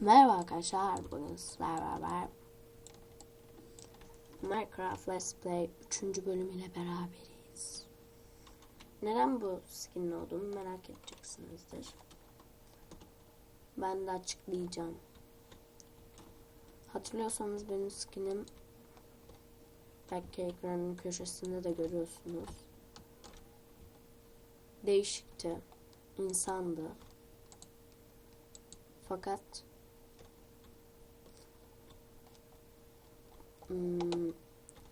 Merhaba arkadaşlar, bugün sizlerle beraber Minecraft Let's Play 3. bölümüyle beraberiz. Neden bu skinin olduğunu merak edeceksinizdir. Ben de açıklayacağım. Hatırlıyorsanız benim skinim belki ekranın köşesinde de görüyorsunuz. Değişikti, insandı. Fakat Hmm,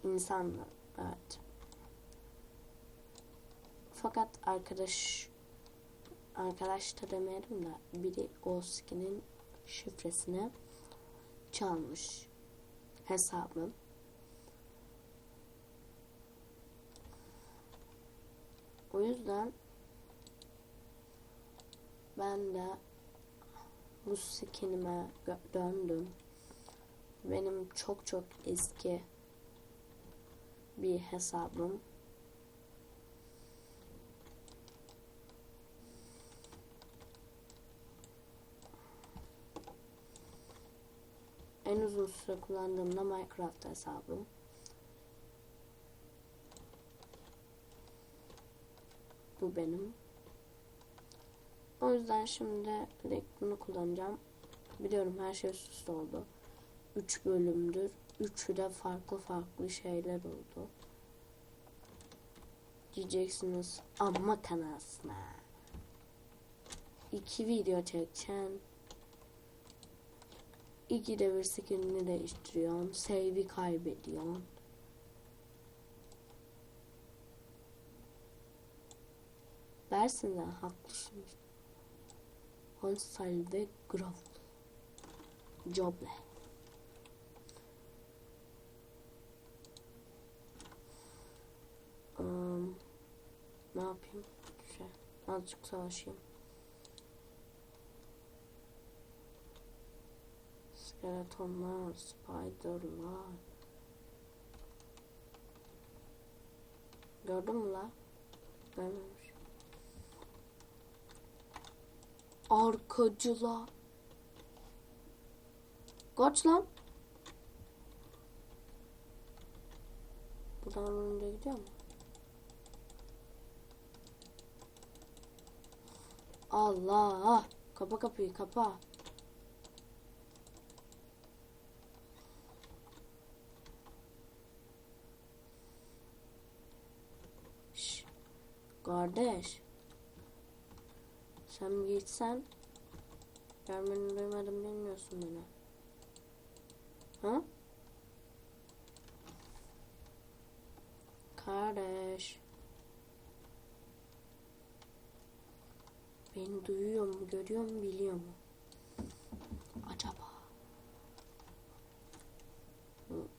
insanla evet. Fakat arkadaş arkadaş da demeyelim de biri o skinin şifresini çalmış hesabım. O yüzden ben de bu skinime döndüm benim çok çok eski bir hesabım. En uzun süre kullandığım da Minecraft hesabım. Bu benim. O yüzden şimdi direkt bunu kullanacağım. Biliyorum her şey üst üste oldu. 3 bölümdür. Üçü de farklı farklı şeyler oldu. Diyeceksiniz amma kanasına. İki video çekeceksin. İki de bir skinini değiştiriyorsun. Save'i kaybediyorsun. Dersiniz haklısınız. Hansel ve Graf. Joble. Ne yapayım? Şey, azıcık savaşayım. Skeletonlar, spiderlar. Gördün mü la? Görmemiş. Arkacılar. Kaç lan? Buradan önce gidiyor mu? Allah. Kapa kapıyı kapa. Şş, kardeş. Sen gitsen görmeni duymadım bilmiyorsun beni. Ha? Kardeş. Beni duyuyor mu, görüyor mu, biliyor mu? Acaba?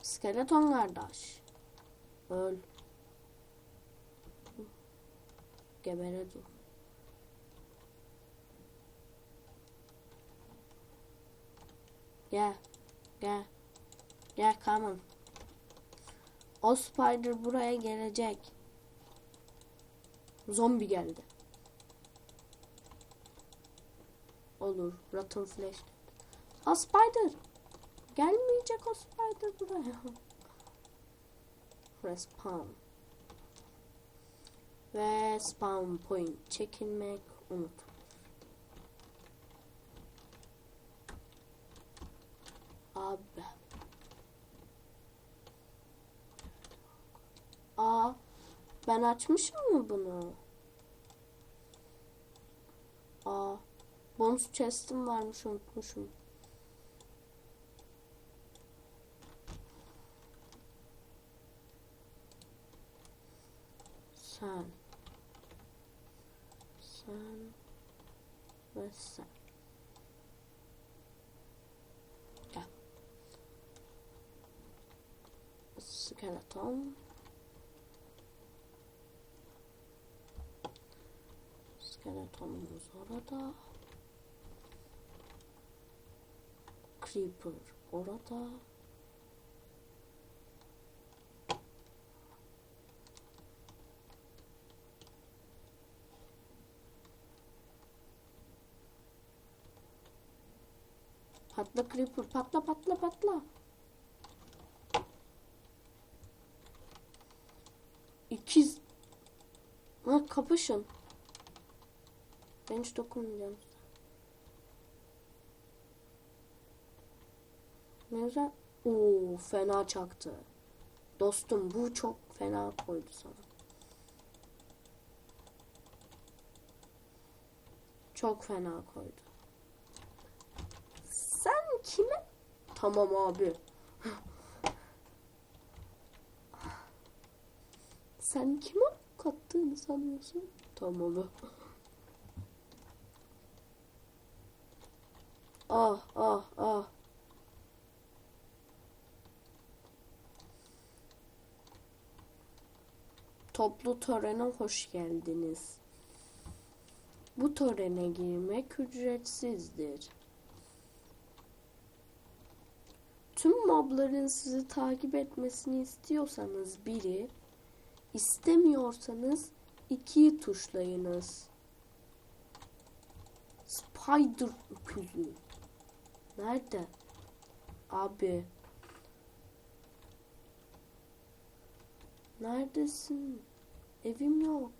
Skeleton kardeş. Öl. Gebere dur. Gel. Gel. Gel come on. O spider buraya gelecek. Zombi geldi. Olur. Rotten Flash. O Spider. Gelmeyecek o Spider buraya. Respawn. Ve spawn point çekinmek unut. Abi. Aa, ben açmışım mı bunu? Aa. Bonus chest'im varmış unutmuşum. Sen. Sen. Ve sen. Gel. Skeleton. Skeletonumuz orada. Creeper orada. Patla creeper patla patla patla. İkiz. Ha kapışın. Ben hiç dokunmayacağım. Ne güzel. Oo fena çaktı. Dostum bu çok fena koydu sana. Çok fena koydu. Sen kime? Tamam abi. Sen kime kattığını sanıyorsun? Tamam. Ah ah ah. Toplu törene hoş geldiniz. Bu törene girmek ücretsizdir. Tüm mobların sizi takip etmesini istiyorsanız biri, istemiyorsanız ikiyi tuşlayınız. Spider. Nerede? Abi. Neredesin? Evim yok.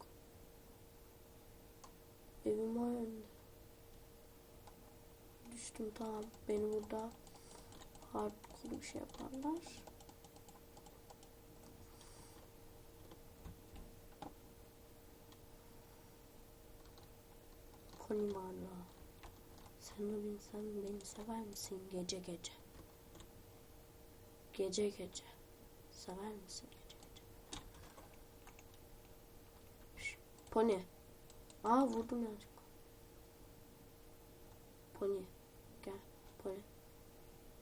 Evim o yönde. Düştüm tamam. Beni burada hardcore bir şey yaparlar. Konimarla. Sen de bin sen beni sever misin gece gece? Gece gece. Sever misin gece gece? Şş, Pony. Aa vurdum ya. Pony. Gel. Pony.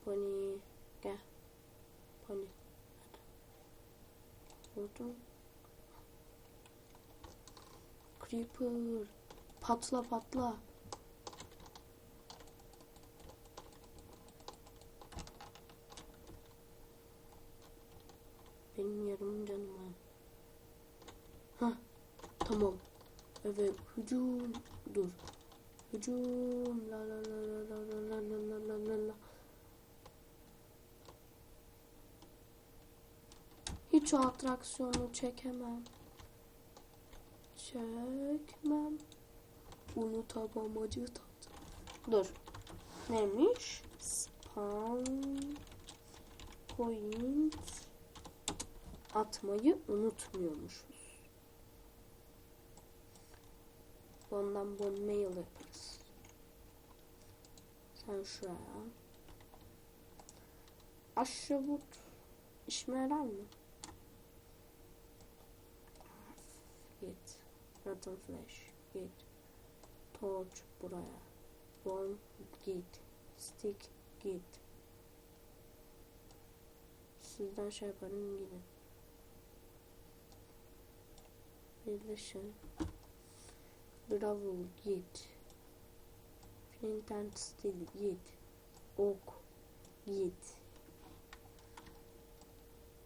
Pony. Gel. Pony. Hadi. Vurdum. Creeper. Patla patla. Benim yarım canım. Tamam. Evet. Hücum. Dur. Hücum. La la la la la la la la la la la. Hiç atraksiyonu çekemem. Çekmem. Unutamam acı tat. Dur. Neymiş? Spawn point atmayı unutmuyormuşuz. Ondan bon mail yaparız. Sen şuraya. Aşağı but. İşime yarar mı? Git. Rotten Flash. Git. Torch buraya. Worm git. Stick git. Sizden şey yaparım gidin. Birleşin. Gravel git. Flint and Steel git. Ok git.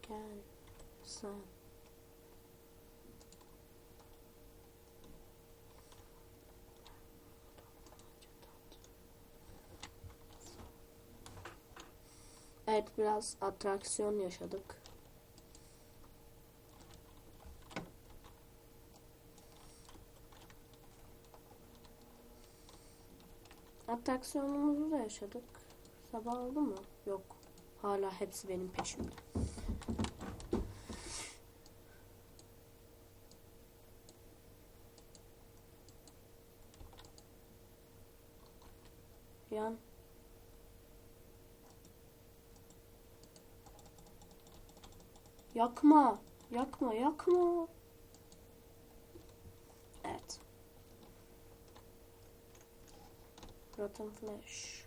Gel sen. Evet biraz atraksiyon yaşadık. Atraksiyonumuzu da yaşadık. Sabah oldu mu? Yok. Hala hepsi benim peşimde. Yan. Yakma. Yakma, yakma. Evet. Rotten Flash.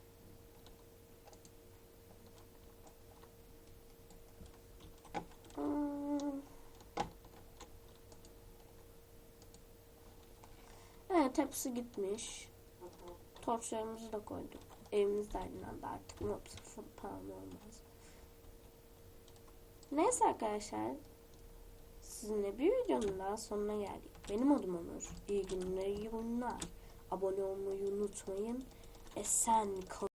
Hmm. Evet hepsi gitmiş. Torçlarımızı da koyduk. Evimiz de aydınlandı artık. Mob sıfır falan olmaz. Neyse arkadaşlar. Sizinle bir videonun daha sonuna geldik. Benim adım Onur. İyi günler, iyi oyunlar. Abone olmayı unutmayın esen